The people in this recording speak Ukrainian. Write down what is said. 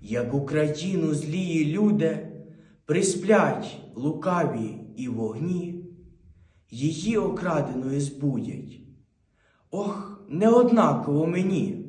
як Україну злії люди присплять лукаві і вогні, її окраденою збудять. Ох, неоднаково мені.